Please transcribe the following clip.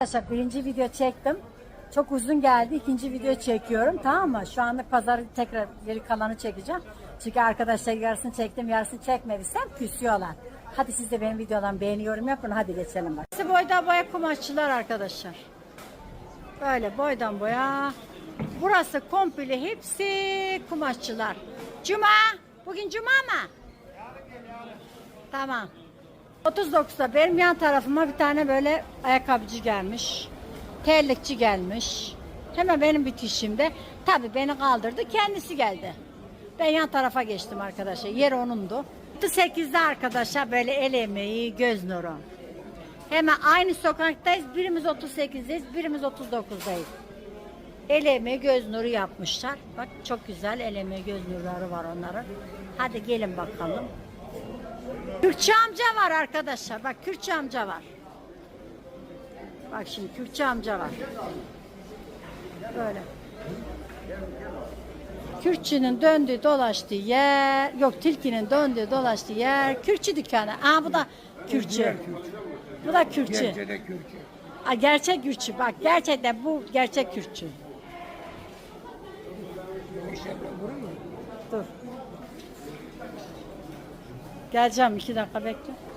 Arkadaşlar birinci video çektim. Çok uzun geldi. İkinci video çekiyorum. Tamam mı? Şu anda pazar tekrar geri kalanı çekeceğim. Çünkü arkadaşlar yarısını çektim yarısını çekmediysem küsüyorlar. Hadi siz de benim videolarımı beğeni yorum yapın. Hadi geçelim bak. Burası boydan boya kumaşçılar arkadaşlar. Böyle boydan boya. Burası komple hepsi kumaşçılar. Cuma. Bugün cuma mı? Tamam. 39'da benim yan tarafıma bir tane böyle ayakkabıcı gelmiş. Terlikçi gelmiş. Hemen benim bitişimde. Tabii beni kaldırdı kendisi geldi. Ben yan tarafa geçtim arkadaşlar. Yer onundu. 8'de arkadaşlar böyle el emeği, göz nuru. Hemen aynı sokaktayız. Birimiz 38'deyiz, birimiz 39'dayız. El emeği, göz nuru yapmışlar. Bak çok güzel el emeği, göz nurları var onların. Hadi gelin bakalım. Kürtçü amca var arkadaşlar. Bak Kürtçü amca var. Bak şimdi Kürtçü amca var. Böyle. Kürtçünün döndüğü dolaştığı yer, yok tilkinin döndüğü dolaştığı yer, Kürtçü dükkanı. Aa bu da Kürtçü. Bu da Kürtçü. Kürtçü. Aa, gerçek Kürtçü. Bak gerçekten bu gerçek Kürtçü. Dur. Geleceğim iki dakika bekle.